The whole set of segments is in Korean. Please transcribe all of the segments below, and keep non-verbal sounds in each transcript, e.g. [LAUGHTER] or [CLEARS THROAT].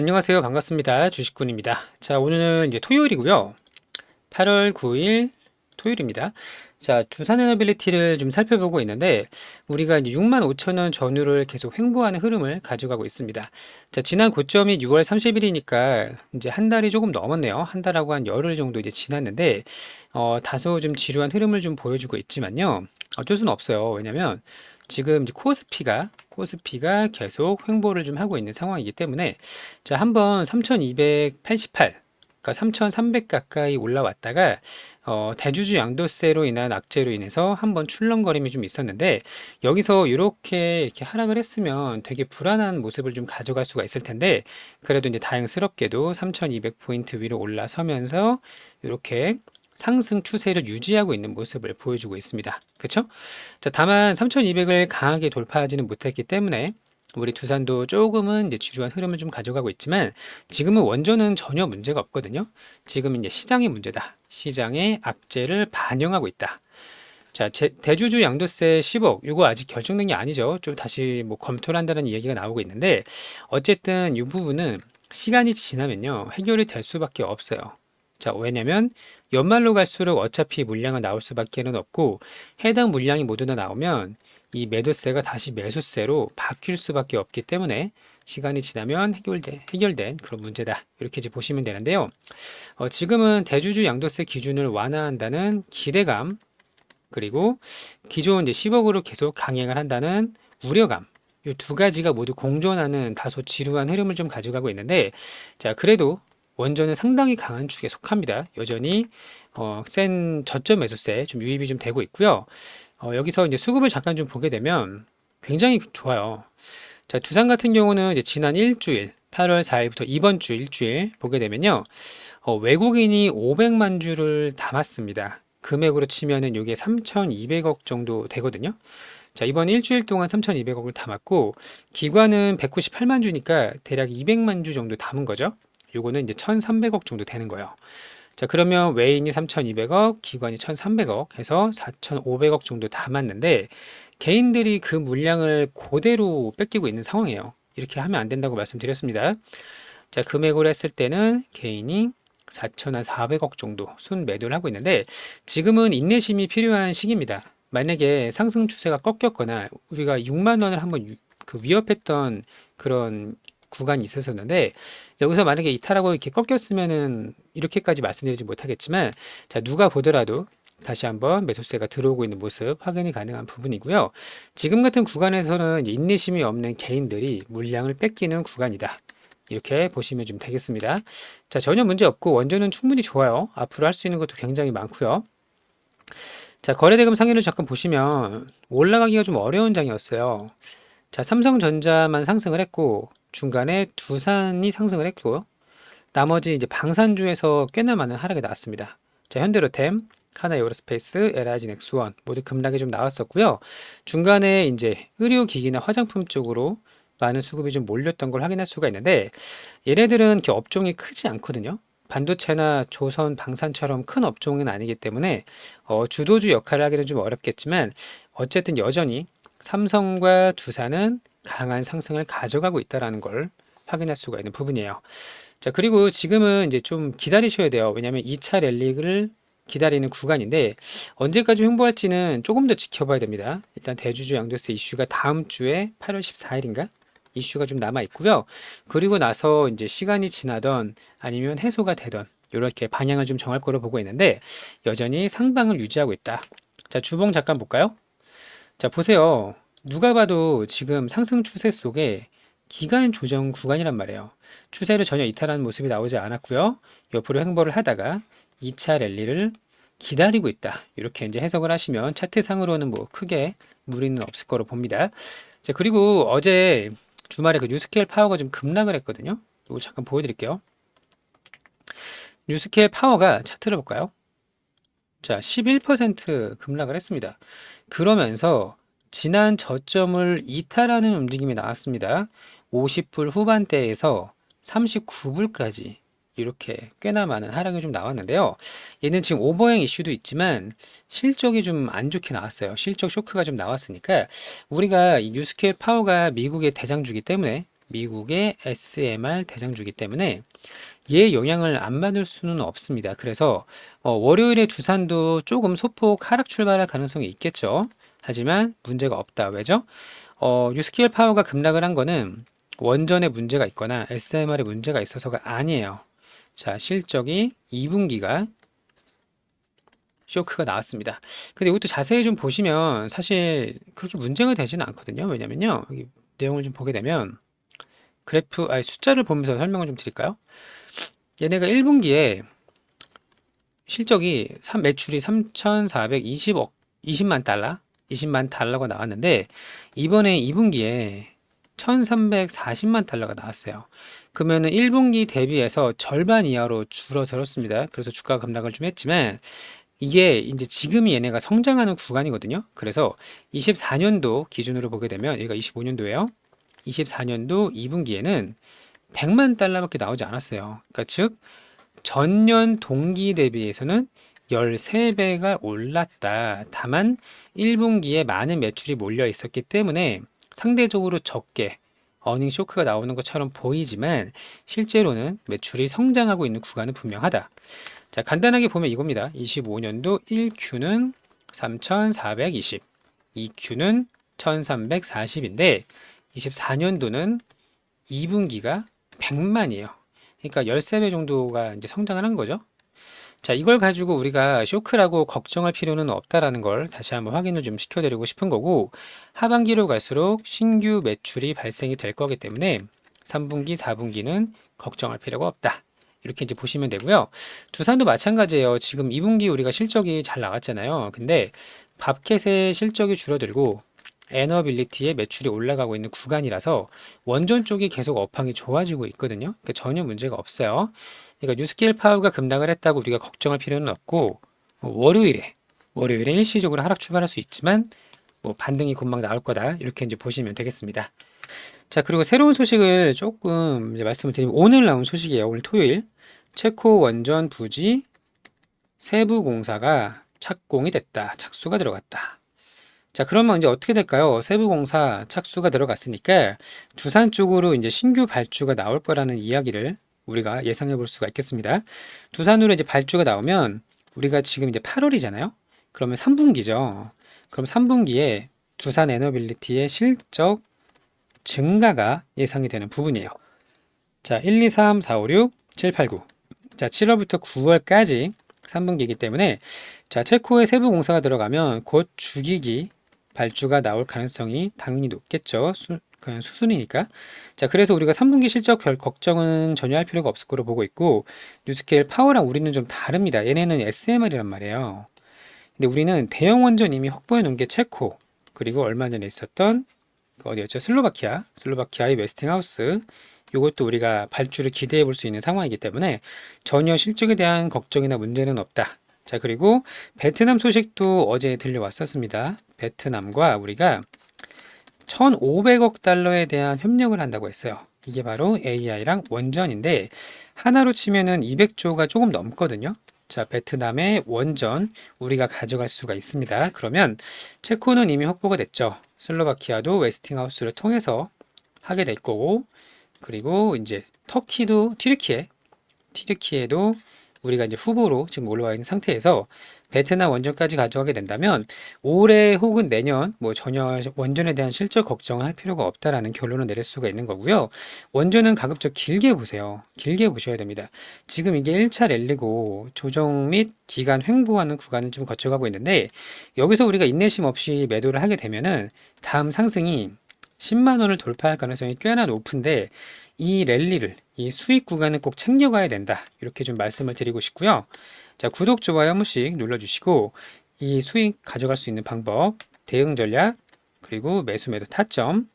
안녕하세요. 반갑습니다. 주식군입니다. 자, 오늘은 이제 토요일이고요. 8월 9일 토요일입니다. 자, 두산에너빌리티를 좀 살펴보고 있는데 우리가 이제 6만 5천 원 전후를 계속 횡보하는 흐름을 가져가고 있습니다. 자, 지난 고점이 6월 30일이니까 이제 한 달이 조금 넘었네요. 한 달하고 한 열흘 정도 이제 지났는데 어, 다소 좀 지루한 흐름을 좀 보여주고 있지만요. 어쩔 수는 없어요. 왜냐면 지금 코스피가 코스피가 계속 횡보를 좀 하고 있는 상황이기 때문에 자 한번 3288 그러니까 3300 가까이 올라왔다가 어, 대주주 양도세로 인한 악재로 인해서 한번 출렁거림이 좀 있었는데 여기서 이렇게 이렇게 하락을 했으면 되게 불안한 모습을 좀 가져갈 수가 있을 텐데 그래도 이제 다행스럽게도 3200 포인트 위로 올라서면서 이렇게 상승 추세를 유지하고 있는 모습을 보여주고 있습니다. 그렇죠? 자, 다만 3200을 강하게 돌파하지는 못했기 때문에 우리 두산도 조금은 이제 지루한 흐름을 좀 가져가고 있지만 지금은 원전은 전혀 문제가 없거든요. 지금 이제 시장의 문제다. 시장의 악재를 반영하고 있다. 자, 제, 대주주 양도세 10억, 이거 아직 결정된 게 아니죠. 좀 다시 뭐 검토를 한다는 얘기가 나오고 있는데, 어쨌든 이 부분은 시간이 지나면요, 해결이 될 수밖에 없어요. 자, 왜냐면 연말로 갈수록 어차피 물량은 나올 수밖에 는 없고 해당 물량이 모두 다 나오면 이 매도세가 다시 매수세로 바뀔 수밖에 없기 때문에 시간이 지나면 해결된, 해결된 그런 문제다. 이렇게 보시면 되는데요. 어, 지금은 대주주 양도세 기준을 완화한다는 기대감, 그리고 기존 이제 10억으로 계속 강행을 한다는 우려감, 이 두 가지가 모두 공존하는 다소 지루한 흐름을 좀 가져가고 있는데, 자, 그래도 원전은 상당히 강한 축에 속합니다. 여전히 어, 센 저점 매수세 좀 유입이 좀 되고 있고요. 어, 여기서 이제 수급을 잠깐 좀 보게 되면 굉장히 좋아요. 자, 두산 같은 경우는 이제 지난 일주일 8월 4일부터 이번 주 일주일 보게 되면요. 어, 외국인이 500만 주를 담았습니다. 금액으로 치면은 이게 3,200억 정도 되거든요. 자, 이번 일주일 동안 3,200억을 담았고 기관은 198만 주니까 대략 200만 주 정도 담은 거죠. 요거는 이제 1,300억 정도 되는 거예요. 자, 그러면 외인이 3,200억, 기관이 1,300억 해서 4,500억 정도 담았는데 개인들이 그 물량을 그대로 뺏기고 있는 상황이에요. 이렇게 하면 안 된다고 말씀드렸습니다. 자, 금액으로 했을 때는 개인이 4,400억 정도 순 매도를 하고 있는데 지금은 인내심이 필요한 시기입니다. 만약에 상승 추세가 꺾였거나 우리가 6만 원을 한번 유- 그 위협했던 그런 구간이 있었었는데 여기서 만약에 이탈하고 이렇게 꺾였으면은 이렇게까지 말씀드리지 못하겠지만 자 누가 보더라도 다시 한번 매수세가 들어오고 있는 모습 확인이 가능한 부분이고요. 지금 같은 구간에서는 인내심이 없는 개인들이 물량을 뺏기는 구간이다. 이렇게 보시면 좀 되겠습니다. 자, 전혀 문제 없고 원전은 충분히 좋아요. 앞으로 할 수 있는 것도 굉장히 많고요. 자, 거래대금 상위를 잠깐 보시면 올라가기가 좀 어려운 장이었어요. 자, 삼성전자만 상승을 했고 중간에 두산이 상승을 했고요. 나머지 이제 방산주에서 꽤나 많은 하락이 나왔습니다. 자, 현대로템, 하나에어로스페이스, LIG 넥스원 모두 급락이 좀 나왔었고요. 중간에 이제 의료기기나 화장품 쪽으로 많은 수급이 좀 몰렸던 걸 확인할 수가 있는데 얘네들은 이렇게 업종이 크지 않거든요. 반도체나 조선, 방산처럼 큰 업종은 아니기 때문에 어, 주도주 역할을 하기는 좀 어렵겠지만 어쨌든 여전히 삼성과 두산은 강한 상승을 가져가고 있다라는 걸 확인할 수가 있는 부분이에요. 자, 그리고 지금은 이제 좀 기다리셔야 돼요. 왜냐하면 2차 랠리를 기다리는 구간인데 언제까지 횡보할지는 조금 더 지켜봐야 됩니다. 일단 대주주 양도세 이슈가 다음 주에 8월 14일인가? 이슈가 좀 남아 있고요. 그리고 나서 이제 시간이 지나던 아니면 해소가 되던 이렇게 방향을 좀 정할 거로 보고 있는데 여전히 상방을 유지하고 있다. 자, 주봉 잠깐 볼까요? 자, 보세요. 누가 봐도 지금 상승 추세 속에 기간 조정 구간이란 말이에요. 추세를 전혀 이탈하는 모습이 나오지 않았고요. 옆으로 횡보를 하다가 2차 랠리를 기다리고 있다. 이렇게 이제 해석을 하시면 차트상으로는 뭐 크게 무리는 없을 거로 봅니다. 자, 그리고 어제 주말에 그 뉴스케일 파워가 좀 급락을 했거든요. 이거 잠깐 보여드릴게요. 뉴스케일 파워가 차트를 볼까요? 자, 11% 급락을 했습니다. 그러면서 지난 저점을 이탈하는 움직임이 나왔습니다. 50불 후반대에서 39불까지 이렇게 꽤나 많은 하락이 좀 나왔는데요. 얘는 지금 오버행 이슈도 있지만 실적이 좀 안 좋게 나왔어요. 실적 쇼크가 좀 나왔으니까 우리가 이 뉴스케일 파워가 미국의 대장주기 때문에 미국의 SMR 대장주기 때문에 얘 영향을 안 받을 수는 없습니다. 그래서 어, 월요일에 두산도 조금 소폭 하락 출발할 가능성이 있겠죠. 하지만 문제가 없다. 왜죠? 어, 뉴스케일 파워가 급락을 한 거는 원전에 문제가 있거나 SMR에 문제가 있어서가 아니에요. 자, 실적이 2분기가 쇼크가 나왔습니다. 근데 이것도 자세히 좀 보시면 사실 그렇게 문제가 되지는 않거든요. 왜냐면요. 여기 내용을 좀 보게 되면 그래프, 아니 숫자를 보면서 설명을 좀 드릴까요? 얘네가 1분기에 실적이 삼- 매출이 3,420억, 20만 달러, 20만 달러가 나왔는데 이번에 2분기에 1,340만 달러가 나왔어요. 그러면은 1분기 대비해서 절반 이하로 줄어들었습니다. 그래서 주가 급락을 좀 했지만 이게 이제 지금이 얘네가 성장하는 구간이거든요. 그래서 24년도 기준으로 보게 되면 얘가 25년도예요. 24년도 2분기에는 100만 달러밖에 나오지 않았어요. 그러니까 즉 전년 동기 대비해서는 13배가 올랐다. 다만 1분기에 많은 매출이 몰려 있었기 때문에 상대적으로 적게 어닝 쇼크가 나오는 것처럼 보이지만 실제로는 매출이 성장하고 있는 구간은 분명하다. 자, 간단하게 보면 이겁니다. 25년도 1Q는 3,420, 2Q는 1,340인데 24년도는 2분기가 100만이에요. 그러니까 13배 정도가 이제 성장을 한 거죠. 자, 이걸 가지고 우리가 쇼크라고 걱정할 필요는 없다라는 걸 다시 한번 확인을 좀 시켜드리고 싶은 거고, 하반기로 갈수록 신규 매출이 발생이 될 거기 때문에 3분기, 4분기는 걱정할 필요가 없다. 이렇게 이제 보시면 되고요. 두산도 마찬가지예요. 지금 2분기 우리가 실적이 잘 나왔잖아요. 근데 밥켓의 실적이 줄어들고 에너빌리티의 매출이 올라가고 있는 구간이라서 원전 쪽이 계속 업황이 좋아지고 있거든요. 그러니까 전혀 문제가 없어요. 그러니까 뉴스케일 파워가 급락을 했다고 우리가 걱정할 필요는 없고 뭐 월요일에 월요일에 일시적으로 하락 출발할 수 있지만 뭐 반등이 금방 나올 거다 이렇게 이제 보시면 되겠습니다. 자 그리고 새로운 소식을 조금 이제 말씀을 드리면 오늘 나온 소식이에요. 오늘 토요일 체코 원전 부지 세부 공사가 착공이 됐다. 착수가 들어갔다. 자, 그러면 이제 어떻게 될까요? 세부 공사 착수가 들어갔으니까 두산 쪽으로 이제 신규 발주가 나올 거라는 이야기를 우리가 예상해 볼 수가 있겠습니다. 두산으로 이제 발주가 나오면 우리가 지금 이제 8월이잖아요. 그러면 3분기죠. 그럼 3분기에 두산 에너빌리티의 실적 증가가 예상이 되는 부분이에요. 자, 1, 2, 3, 4, 5, 6, 7, 8, 9. 자, 7월부터 9월까지 3분기이기 때문에 자, 체코에 세부 공사가 들어가면 곧 주기기 발주가 나올 가능성이 당연히 높겠죠. 수, 그냥 수순이니까. 자, 그래서 우리가 3분기 실적 별 걱정은 전혀 할 필요가 없을 거로 보고 있고, 뉴스케일 파워랑 우리는 좀 다릅니다. 얘네는 SMR이란 말이에요. 근데 우리는 대형 원전 이미 확보해 놓은 게 체코, 그리고 얼마 전에 있었던 그 어디였죠? 슬로바키아, 슬로바키아의 웨스팅하우스. 이것도 우리가 발주를 기대해 볼 수 있는 상황이기 때문에 전혀 실적에 대한 걱정이나 문제는 없다. 자, 그리고 베트남 소식도 어제 들려왔었습니다. 베트남과 우리가 1,500억 달러에 대한 협력을 한다고 했어요. 이게 바로 AI랑 원전인데 하나로 치면은 200조가 조금 넘거든요. 자, 베트남의 원전 우리가 가져갈 수가 있습니다. 그러면 체코는 이미 확보가 됐죠. 슬로바키아도 웨스팅하우스를 통해서 하게 될 거고 그리고 이제 터키도 튀르키예 튀르키예도 우리가 이제 후보로 지금 올라와 있는 상태에서 베트남 원전까지 가져가게 된다면 올해 혹은 내년 뭐 전혀 원전에 대한 실적 걱정을 할 필요가 없다라는 결론을 내릴 수가 있는 거고요. 원전은 가급적 길게 보세요. 길게 보셔야 됩니다. 지금 이게 1차 랠리고 조정 및 기간 횡보하는 구간을 좀 거쳐가고 있는데 여기서 우리가 인내심 없이 매도를 하게 되면은 다음 상승이 10만 원을 돌파할 가능성이 꽤나 높은데 이 랠리를 이 수익 구간을 꼭 챙겨가야 된다. 이렇게 좀 말씀을 드리고 싶고요. 자, 구독, 좋아요 한 번씩 눌러주시고 이 수익 가져갈 수 있는 방법, 대응 전략, 그리고 매수 매도 타점.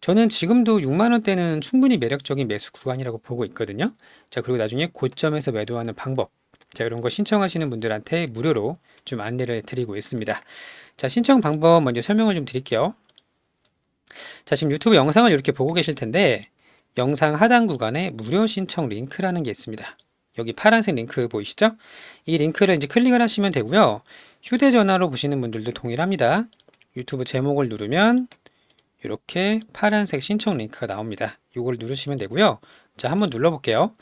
저는 지금도 6만 원대는 충분히 매력적인 매수 구간이라고 보고 있거든요. 자, 그리고 나중에 고점에서 매도하는 방법. 자, 이런 거 신청하시는 분들한테 무료로 좀 안내를 드리고 있습니다. 자, 신청 방법 먼저 설명을 좀 드릴게요. 자, 지금 유튜브 영상을 이렇게 보고 계실 텐데, 영상 하단 구간에 무료 신청 링크라는 게 있습니다. 여기 파란색 링크 보이시죠? 이 링크를 이제 클릭을 하시면 되고요. 휴대전화로 보시는 분들도 동일합니다. 유튜브 제목을 누르면 이렇게 파란색 신청 링크가 나옵니다. 이걸 누르시면 되고요. 자, 한번 눌러볼게요.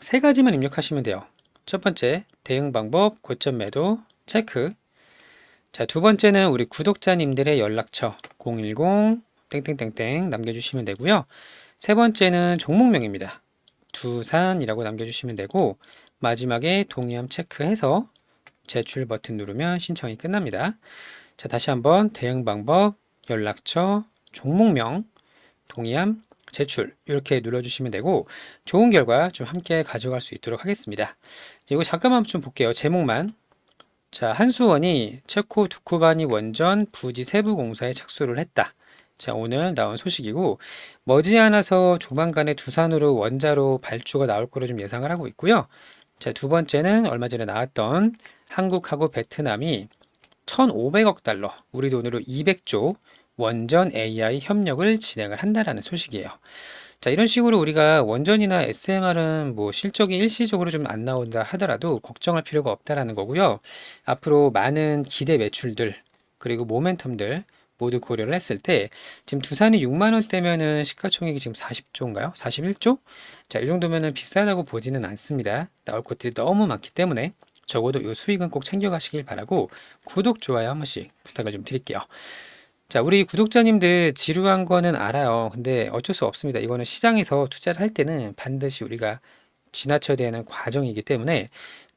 세 가지만 입력하시면 돼요. 첫 번째, 대응 방법, 고점 매도, 체크. 자, 두 번째는 우리 구독자님들의 연락처 010 땡땡땡땡 남겨주시면 되고요. 세 번째는 종목명입니다. 두산이라고 남겨주시면 되고 마지막에 동의함 체크해서 제출 버튼 누르면 신청이 끝납니다. 자, 다시 한번 대응 방법, 연락처, 종목명, 동의함, 제출 이렇게 눌러주시면 되고 좋은 결과 좀 함께 가져갈 수 있도록 하겠습니다. 이거 잠깐만 좀 볼게요. 제목만. 자, 한수원이 체코 두쿠바니 원전 부지 세부 공사에 착수를 했다. 자, 오늘 나온 소식이고 머지않아서 조만간에 두산으로 원자로 발주가 나올 거로 좀 예상을 하고 있고요. 자, 두 번째는 얼마 전에 나왔던 한국하고 베트남이 1,500억 달러, 우리 돈으로 200조 원전 AI 협력을 진행을 한다라는 소식이에요. 자, 이런 식으로 우리가 원전이나 SMR은 뭐 실적이 일시적으로 좀 안 나온다 하더라도 걱정할 필요가 없다라는 거고요. 앞으로 많은 기대 매출들 그리고 모멘텀들 모두 고려를 했을 때 지금 두산이 6만 원대면은 시가총액이 지금 40조인가요? 41조? 자, 이 정도면은 비싸다고 보지는 않습니다. 나올 것들이 너무 많기 때문에 적어도 이 수익은 꼭 챙겨가시길 바라고 구독, 좋아요 한 번씩 부탁을 좀 드릴게요. 자, 우리 구독자님들 지루한 거는 알아요. 근데 어쩔 수 없습니다. 이거는 시장에서 투자를 할 때는 반드시 우리가 지나쳐야 되는 과정이기 때문에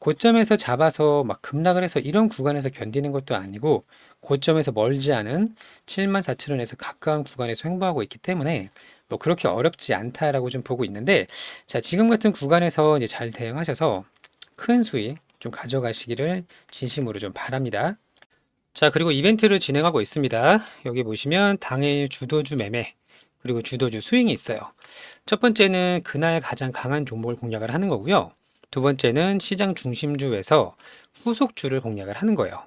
고점에서 잡아서 막 급락을 해서 이런 구간에서 견디는 것도 아니고 고점에서 멀지 않은 7만 4천 원에서 가까운 구간에서 횡보하고 있기 때문에 뭐 그렇게 어렵지 않다라고 좀 보고 있는데 자, 지금 같은 구간에서 이제 잘 대응하셔서 큰 수익 좀 가져가시기를 진심으로 좀 바랍니다. 자, 그리고 이벤트를 진행하고 있습니다. 여기 보시면 당일 주도주 매매, 그리고 주도주 스윙이 있어요. 첫 번째는 그날 가장 강한 종목을 공략을 하는 거고요. 두 번째는 시장 중심주에서 후속주를 공략을 하는 거예요.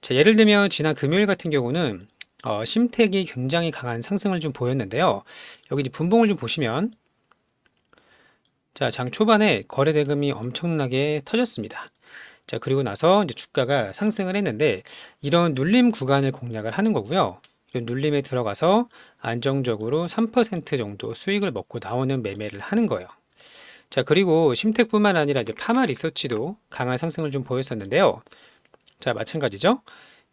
자, 예를 들면 지난 금요일 같은 경우는 어, 심택이 굉장히 강한 상승을 좀 보였는데요. 여기 이제 분봉을 좀 보시면 자, 장 초반에 거래 대금이 엄청나게 터졌습니다. 자, 그리고 나서 이제 주가가 상승을 했는데 이런 눌림 구간을 공략을 하는 거고요. 이 눌림에 들어가서 안정적으로 3% 정도 수익을 먹고 나오는 매매를 하는 거예요. 자, 그리고 심택뿐만 아니라 이제 파마 리서치도 강한 상승을 좀 보였었는데요. 자, 마찬가지죠.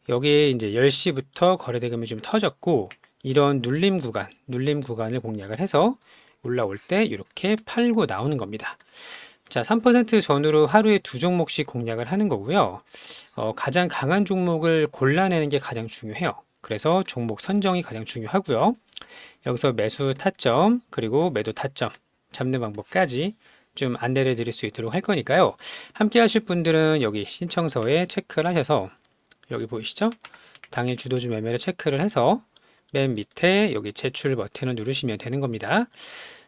여기에 이제 10시부터 거래 대금이 좀 터졌고 이런 눌림 구간, 눌림 구간을 공략을 해서 올라올 때 이렇게 팔고 나오는 겁니다. 자, 3% 전후로 하루에 두 종목씩 공략을 하는 거고요. 어, 가장 강한 종목을 골라내는 게 가장 중요해요. 그래서 종목 선정이 가장 중요하고요. 여기서 매수 타점, 그리고 매도 타점 잡는 방법까지 좀 안내를 드릴 수 있도록 할 거니까요. 함께 하실 분들은 여기 신청서에 체크를 하셔서 여기 보이시죠? 당일 주도주 매매를 체크를 해서 맨 밑에 여기 제출 버튼을 누르시면 되는 겁니다.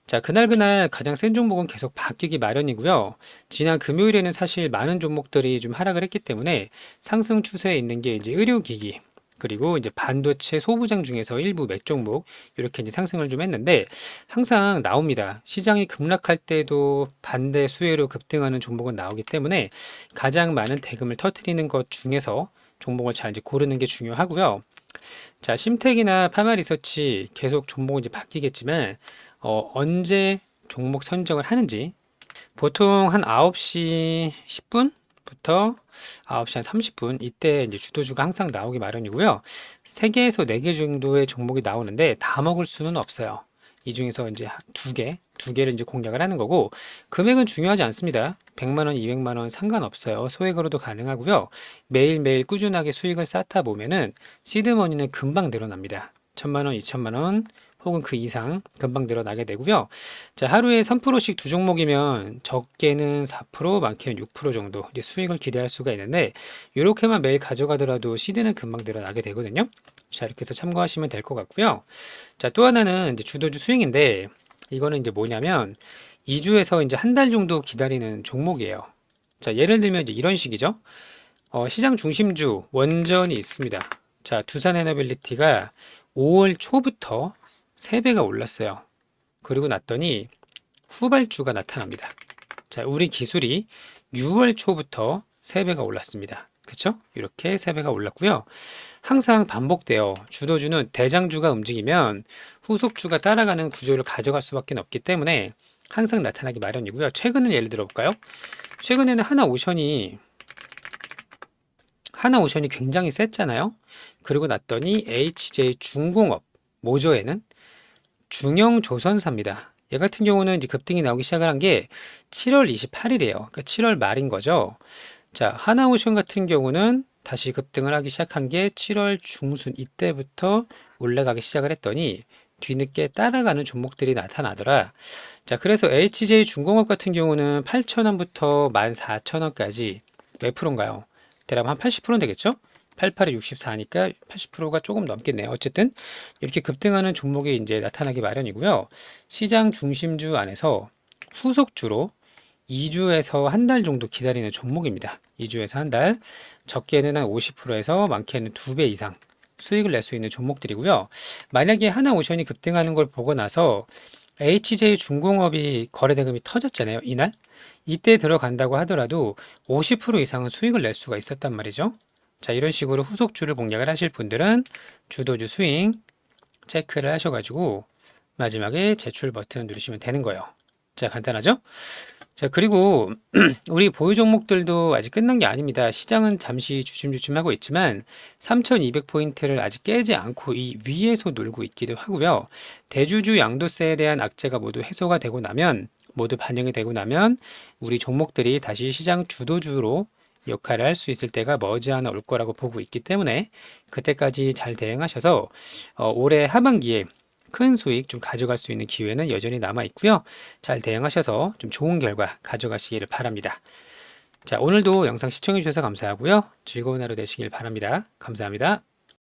자, 그날그날 가장 센 종목은 계속 바뀌기 마련이고요. 지난 금요일에는 사실 많은 종목들이 좀 하락을 했기 때문에 상승 추세에 있는 게 이제 의료기기, 그리고 이제 반도체 소부장 중에서 일부 몇 종목 이렇게 이제 상승을 좀 했는데 항상 나옵니다. 시장이 급락할 때도 반대 수혜로 급등하는 종목은 나오기 때문에 가장 많은 대금을 터트리는 것 중에서 종목을 잘 이제 고르는 게 중요하고요. 자, 심택이나 파마리서치 계속 종목은 이제 바뀌겠지만 어, 언제 종목 선정을 하는지 보통 한 9시 10분 부터 9시 한 30분 이때 이제 주도주가 항상 나오기 마련이고요. 3개에서 4개 정도의 종목이 나오는데 다 먹을 수는 없어요. 이 중에서 이제 두 개, 두 개를 이제 공략을 하는 거고 금액은 중요하지 않습니다. 100만 원, 200만 원 상관없어요. 소액으로도 가능하고요. 매일매일 꾸준하게 수익을 쌓다 보면은 시드머니는 금방 늘어납니다. 1000만 원, 2000만 원, 혹은 그 이상 금방 늘어나게 되고요. 자, 하루에 3%씩 두 종목이면 적게는 4%, 많게는 6% 정도 이제 수익을 기대할 수가 있는데 이렇게만 매일 가져가더라도 시드는 금방 늘어나게 되거든요. 자, 이렇게 해서 참고하시면 될 것 같고요. 자, 또 하나는 이제 주도주 수익인데 이거는 이제 뭐냐면 2주에서 이제 한 달 정도 기다리는 종목이에요. 자, 예를 들면 이제 이런 식이죠. 어, 시장 중심주 원전이 있습니다. 자, 두산 에너빌리티가 5월 초부터 3배가 올랐어요. 그리고 났더니 후발주가 나타납니다. 자, 우리 기술이 6월 초부터 3배가 올랐습니다. 그쵸? 이렇게 세 배가 올랐고요. 항상 반복돼요. 주도주는 대장주가 움직이면 후속주가 따라가는 구조를 가져갈 수밖에 없기 때문에 항상 나타나기 마련이고요. 최근은 예를 들어 볼까요? 최근에는 하나오션이 하나오션이 굉장히 셌잖아요. 그리고 났더니 HJ 중공업 모조에는 중형 조선사입니다. 얘 같은 경우는 이제 급등이 나오기 시작을 한 게 7월 28일이에요. 그러니까 7월 말인 거죠. 자, 하나오션 같은 경우는 다시 급등을 하기 시작한 게 7월 중순 이때부터 올라가기 시작을 했더니 뒤늦게 따라가는 종목들이 나타나더라. 자, 그래서 HJ 중공업 같은 경우는 8,000원부터 14,000원까지 몇 프로인가요? 대략 한 80%는 되겠죠? 88에 64니까 80%가 조금 넘겠네요. 어쨌든 이렇게 급등하는 종목이 이제 나타나기 마련이고요. 시장 중심주 안에서 후속주로 2주에서 한 달 정도 기다리는 종목입니다. 2주에서 한 달, 적게는 한 50%에서 많게는 2배 이상 수익을 낼 수 있는 종목들이고요. 만약에 하나오션이 급등하는 걸 보고 나서 HJ 중공업이 거래대금이 터졌잖아요. 이날 이때 들어간다고 하더라도 50% 이상은 수익을 낼 수가 있었단 말이죠. 자, 이런 식으로 후속주를 공략을 하실 분들은 주도주 스윙 체크를 하셔가지고 마지막에 제출 버튼을 누르시면 되는 거예요. 자, 간단하죠? 자, 그리고 [CLEARS THROAT] 우리 보유 종목들도 아직 끝난 게 아닙니다. 시장은 잠시 주춤주춤하고 있지만 3200포인트를 아직 깨지 않고 이 위에서 놀고 있기도 하고요. 대주주 양도세에 대한 악재가 모두 해소가 되고 나면 모두 반영이 되고 나면 우리 종목들이 다시 시장 주도주로 역할을 할 수 있을 때가 머지않아 올 거라고 보고 있기 때문에 그때까지 잘 대응하셔서 어, 올해 하반기에 큰 수익 좀 가져갈 수 있는 기회는 여전히 남아 있고요. 잘 대응하셔서 좀 좋은 결과 가져가시기를 바랍니다. 자, 오늘도 영상 시청해 주셔서 감사하고요. 즐거운 하루 되시길 바랍니다. 감사합니다.